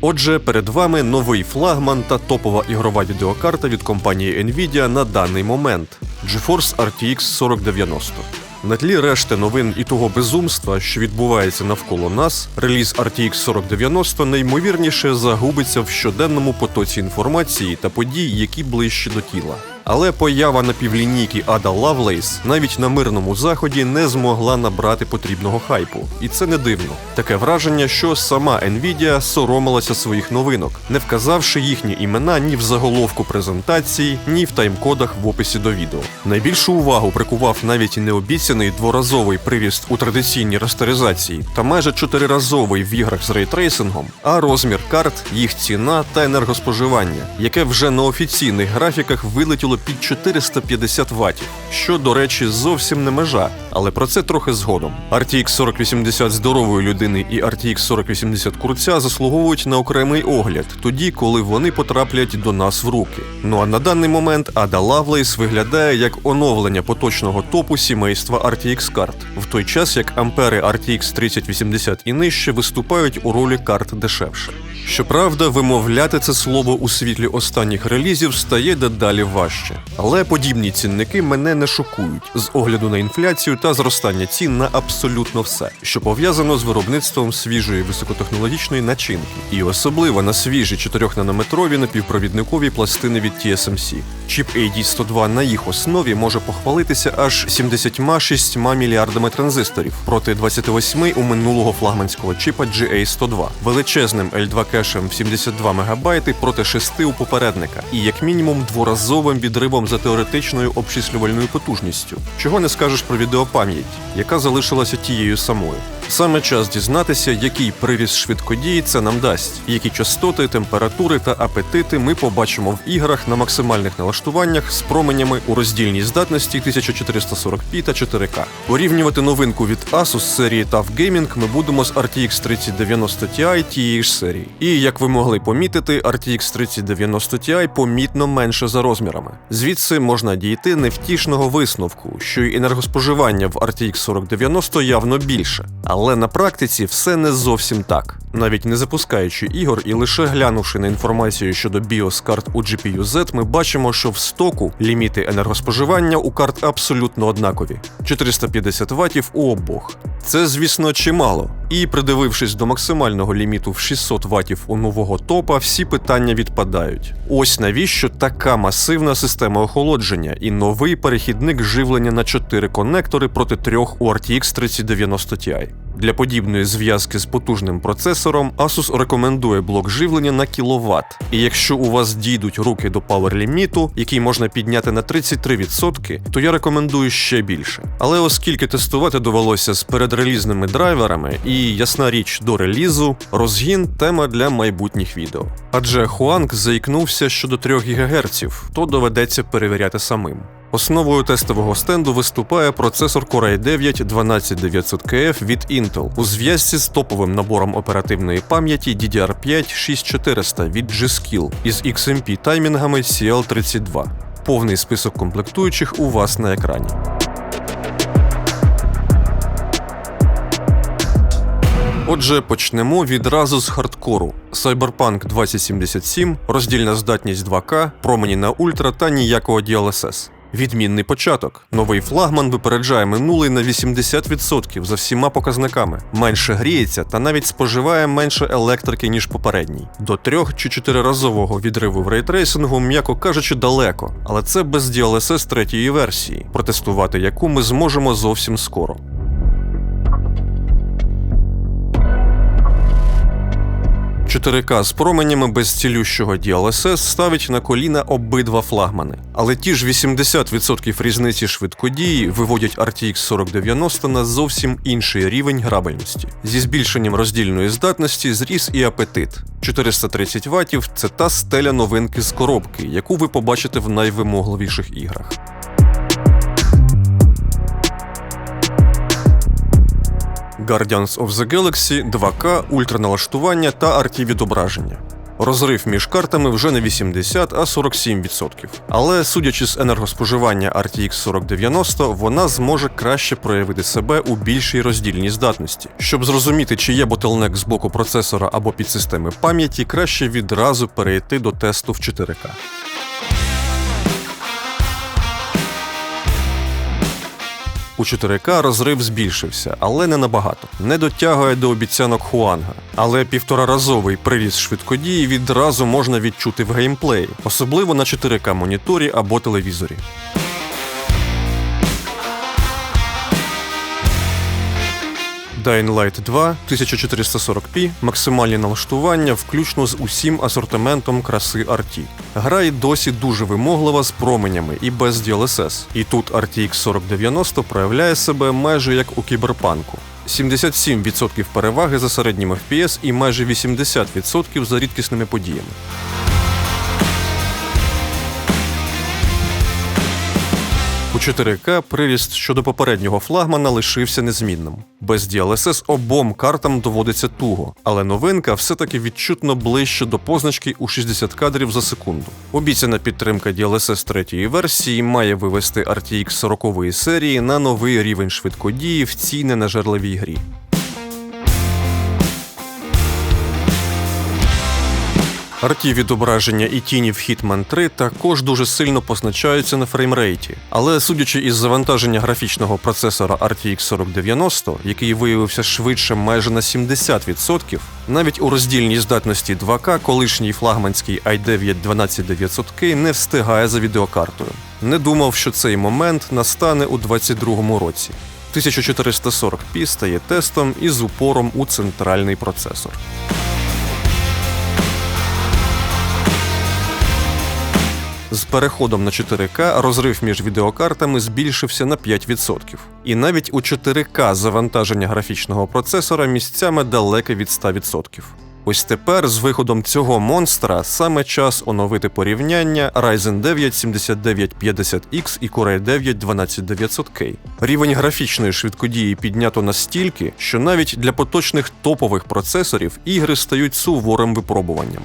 Отже, перед вами новий флагман та топова ігрова відеокарта від компанії Nvidia на даний момент GeForce RTX 4090. На тлі решти новин і того безумства, що відбувається навколо нас, реліз RTX 4090 найімовірніше загубиться в щоденному потоці інформації та подій, які ближче до тіла. Але поява напівлінійки Ada Lovelace навіть на мирному заході не змогла набрати потрібного хайпу. І це не дивно. Таке враження, що сама Nvidia соромилася своїх новинок, не вказавши їхні імена ні в заголовку презентації, ні в таймкодах в описі до відео. Найбільшу увагу прикував навіть необіцяний дворазовий приріст у традиційній растеризації та майже чотириразовий в іграх з рейтрейсингом, а розмір карт, їх ціна та енергоспоживання, яке вже на офіційних графіках вилетіло під 450 ватів, що, до речі, зовсім не межа, але про це трохи згодом. RTX 4080 здорової людини і RTX 4080 курця заслуговують на окремий огляд, тоді, коли вони потраплять до нас в руки. Ну а на даний момент Ada Lovelace виглядає як оновлення поточного топу сімейства RTX карт, в той час як ампери RTX 3080 і нижче виступають у ролі карт дешевше. Щоправда, вимовляти це слово у світлі останніх релізів стає дедалі важче. Але подібні цінники мене не шокують з огляду на інфляцію та зростання цін на абсолютно все, що пов'язано з виробництвом свіжої високотехнологічної начинки, і особливо на свіжі 4-нанометрові напівпровідникові пластини від TSMC. Чіп AD102 на їх основі може похвалитися аж 76 мільярдами транзисторів проти 28 у минулого флагманського чіпа GA102, величезним L2 кешем в 72 МБ проти 6 у попередника, і як мінімум дворазовим відривом за теоретичною обчислювальною потужністю. Чого не скажеш про відеопам'ять, яка залишилася тією самою. Саме час дізнатися, який приріст швидкодії це нам дасть, які частоти, температури та апетити ми побачимо в іграх на максимальних налаштуваннях з променями у роздільній здатності 1440p та 4K. Порівнювати новинку від Asus серії TUF Gaming ми будемо з RTX 3090 Ti тієї ж серії. І як ви могли помітити, RTX 3090 Ti помітно менше за розмірами. Звідси можна дійти невтішного висновку, що й енергоспоживання в RTX 4090 явно більше. Але на практиці все не зовсім так. Навіть не запускаючи ігор і лише глянувши на інформацію щодо BIOS карт у GPU Z, ми бачимо, що в стоку ліміти енергоспоживання у карт абсолютно однакові 450 Вт у обох. Це, звісно, чимало. І придивившись до максимального ліміту в 600 Вт у нового топа, всі питання відпадають. Ось навіщо така масивна система охолодження і новий перехідник живлення на 4 конектори проти трьох у RTX 3090 Ti. Для подібної зв'язки з потужним процесором Asus рекомендує блок живлення на кіловат. І якщо у вас дійдуть руки до пауер-ліміту, який можна підняти на 33%, то я рекомендую ще більше. Але оскільки тестувати довелося з передрелізними драйверами і ясна річ до релізу, розгін тема для майбутніх відео. Адже Huang заікнувся щодо 3 ГГц, то доведеться перевіряти самим. Основою тестового стенду виступає процесор Core i9 12900KF від Intel у зв'язці з топовим набором оперативної пам'яті DDR5 6400 від G-Skill із XMP таймінгами CL32. Повний список комплектуючих у вас на екрані. Отже, почнемо відразу з хардкору. Cyberpunk 2077, роздільна здатність 2К, промені на ультра та ніякого DLSS. Відмінний початок. Новий флагман випереджає минулий на 80% за всіма показниками. Менше гріється та навіть споживає менше електрики, ніж попередній. До трьох чи чотириразового відриву в рейтрейсингу, м'яко кажучи, далеко, але це без DLSS третьої версії, протестувати яку ми зможемо зовсім скоро. 4К з променями без цілющого DLSS ставить на коліна обидва флагмани. Але ті ж 80% різниці швидкодії виводять RTX 4090 на зовсім інший рівень грабельності. Зі збільшенням роздільної здатності зріс і апетит. 430 Вт це та стеля новинки з коробки, яку ви побачите в найвимогливіших іграх. Guardians of the Galaxy 2К, ультраналаштування та RT відображення. Розрив між картами вже не 80, а 47%. Але судячи з енергоспоживання RTX 4090, вона зможе краще проявити себе у більшій роздільній здатності. Щоб зрозуміти, чи є ботлнек з боку процесора або підсистеми пам'яті, краще відразу перейти до тесту в 4К. У 4К розрив збільшився, але не набагато. Не дотягує до обіцянок Хуанга. Але півтораразовий приріст швидкодії відразу можна відчути в геймплеї, особливо на 4К моніторі або телевізорі. Dying Light 2 1440p, максимальні налаштування, включно з усім асортиментом краси RT. Гра й досі дуже вимоглива з променями і без DLSS. І тут RTX 4090 проявляє себе майже як у кіберпанку. 77% переваги за середнім FPS і майже 80% за рідкісними подіями. У 4К приріст щодо попереднього флагмана лишився незмінним. Без DLSS обом картам доводиться туго, але новинка все-таки відчутно ближче до позначки у 60 кадрів за секунду. Обіцяна підтримка DLSS третьої версії має вивести RTX 40 серії на новий рівень швидкодії в цій ненажерливій грі. Арті відображення і тіні в Hitman 3 також дуже сильно позначаються на фреймрейті. Але судячи із завантаження графічного процесора RTX 4090, який виявився швидше майже на 70%, навіть у роздільній здатності 2К колишній флагманський i9 12900K не встигає за відеокартою. Не думав, що цей момент настане у 2022 році. 1440p стає тестом із упором у центральний процесор. З переходом на 4К розрив між відеокартами збільшився на 5%. І навіть у 4К завантаження графічного процесора місцями далеке від 100%. Ось тепер з виходом цього монстра саме час оновити порівняння Ryzen 9 7950X і Core i 9 12900K. Рівень графічної швидкодії піднято настільки, що навіть для поточних топових процесорів ігри стають суворим випробуванням.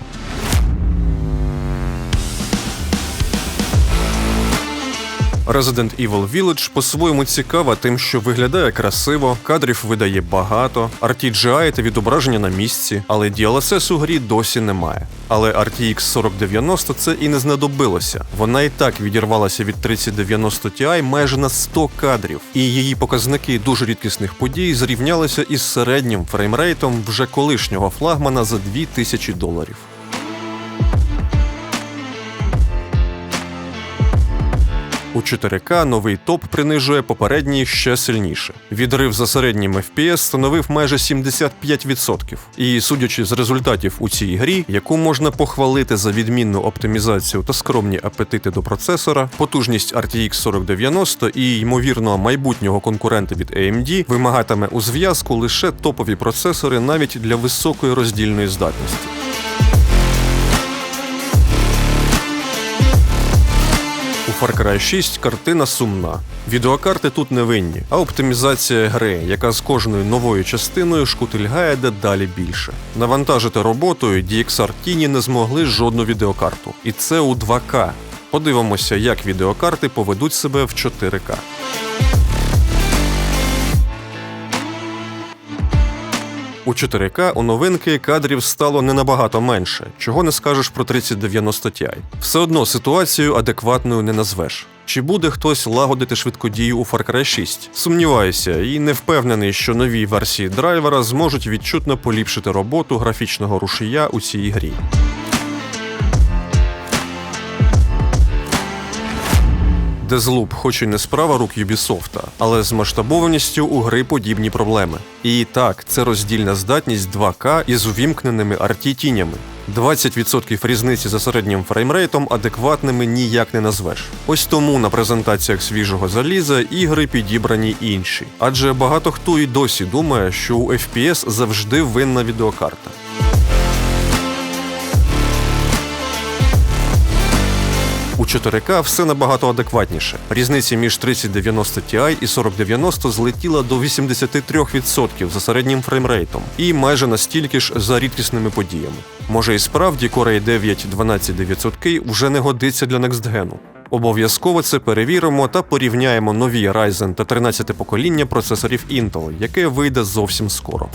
Resident Evil Village по-своєму цікава тим, що виглядає красиво, кадрів видає багато, RTGI та відображення на місці, але DLSS у грі досі немає. Але RTX 4090 це і не знадобилося. Вона і так відірвалася від 3090 Ti майже на 100 кадрів, і її показники дуже рідкісних подій зрівнялися із середнім фреймрейтом вже колишнього флагмана за 2000 доларів. У 4К новий топ принижує попередній ще сильніше. Відрив за середнім FPS становив майже 75%. І судячи з результатів у цій грі, яку можна похвалити за відмінну оптимізацію та скромні апетити до процесора, потужність RTX 4090 і ймовірно майбутнього конкурента від AMD вимагатиме у зв'язку лише топові процесори навіть для високої роздільної здатності. Far Cry 6 картина сумна. Відеокарти тут не винні, а оптимізація гри, яка з кожною новою частиною шкутильгає дедалі більше. Навантажити роботою DXR Tini не змогли жодну відеокарту. І це у 2К. Подивимося, як відеокарти поведуть себе в 4К. У 4К у новинки кадрів стало не набагато менше, чого не скажеш про 3090 Ti. Все одно ситуацію адекватною не назвеш. Чи буде хтось лагодити швидкодію у Far Cry 6? Сумніваюся, і не впевнений, що нові версії драйвера зможуть відчутно поліпшити роботу графічного рушія у цій грі. Дезлуп, хоч і не справа рук Юбісофта, але з масштабованістю у гри подібні проблеми. І так, це роздільна здатність 2К із увімкненими RT-тінями. 20% різниці за середнім фреймрейтом адекватними ніяк не назвеш. Ось тому на презентаціях свіжого заліза ігри підібрані інші. Адже багато хто і досі думає, що у FPS завжди винна відеокарта. 4К все набагато адекватніше. Різниця між 3090 Ti і 4090 злетіла до 83% за середнім фреймрейтом і майже настільки ж за рідкісними подіями. Може і справді Core i9 12900K вже не годиться для некстгену. Обов'язково це перевіримо та порівняємо нові Ryzen та 13 покоління процесорів Intel, яке вийде зовсім скоро.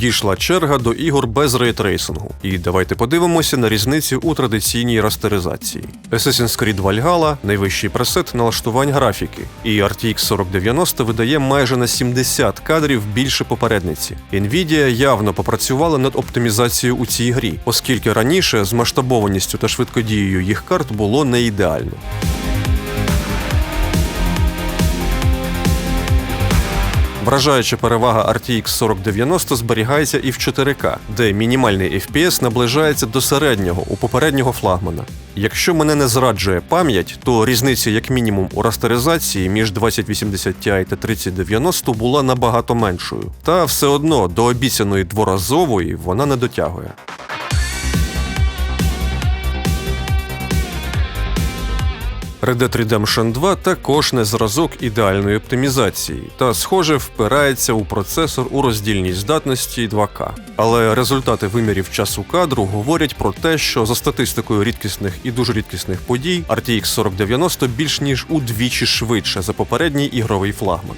Дійшла черга до ігор без рейтрейсингу. І давайте подивимося на різницю у традиційній растеризації. Assassin's Creed Valhalla – найвищий пресет налаштувань графіки, і RTX 4090 видає майже на 70 кадрів більше попередниці. Nvidia явно попрацювала над оптимізацією у цій грі, оскільки раніше з масштабованістю та швидкодією їх карт було не ідеально. Вражаюча перевага RTX 4090 зберігається і в 4К, де мінімальний FPS наближається до середнього у попереднього флагмана. Якщо мене не зраджує пам'ять, то різниця як мінімум у растеризації між 2080 Ti та 3090 була набагато меншою. Та все одно до обіцяної дворазової вона не дотягує. Red Dead Redemption 2 також не зразок ідеальної оптимізації, та, схоже, впирається у процесор у роздільній здатності 2К. Але результати вимірів часу кадру говорять про те, що за статистикою рідкісних і дуже рідкісних подій RTX 4090 більш ніж удвічі швидше за попередній ігровий флагман.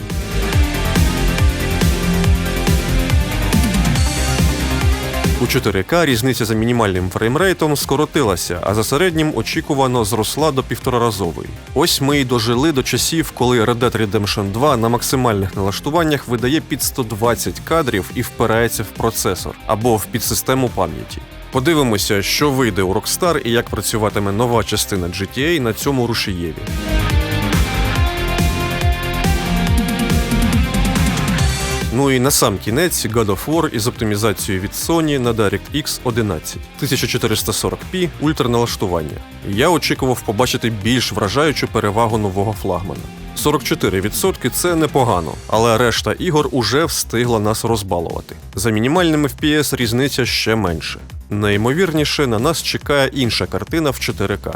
У 4К різниця за мінімальним фреймрейтом скоротилася, а за середнім очікувано зросла до півтораразової. Ось ми й дожили до часів, коли Red Dead Redemption 2 на максимальних налаштуваннях видає під 120 кадрів і впирається в процесор або в підсистему пам'яті. Подивимося, що вийде у Rockstar і як працюватиме нова частина GTA на цьому рушієві. Ну і на сам кінець God of War із оптимізацією від Sony на DirectX 11 1440p ультраналаштування. Я очікував побачити більш вражаючу перевагу нового флагмана. 44% це непогано, але решта ігор уже встигла нас розбалувати. За мінімальним FPS різниця ще менше. Найімовірніше на нас чекає інша картина в 4К.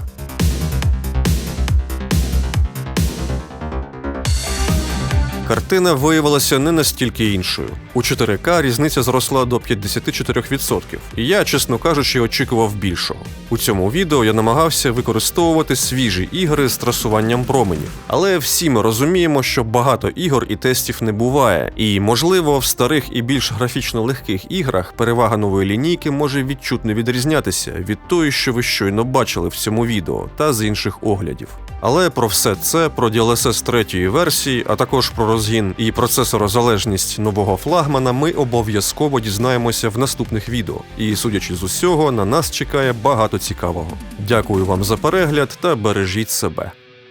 Картина виявилася не настільки іншою. У 4К різниця зросла до 54%, і я, чесно кажучи, очікував більшого. У цьому відео я намагався використовувати свіжі ігри з трасуванням променів. Але всі ми розуміємо, що багато ігор і тестів не буває, і, можливо, в старих і більш графічно легких іграх перевага нової лінійки може відчутно відрізнятися від тої, що ви щойно бачили в цьому відео, та з інших оглядів. Але про все це, про DLSS третьої версії, а також про розгін і процесорозалежність нового флагмана, ми обов'язково дізнаємося в наступних відео. І судячи з усього, на нас чекає багато цікавого. Дякую вам за перегляд та бережіть себе.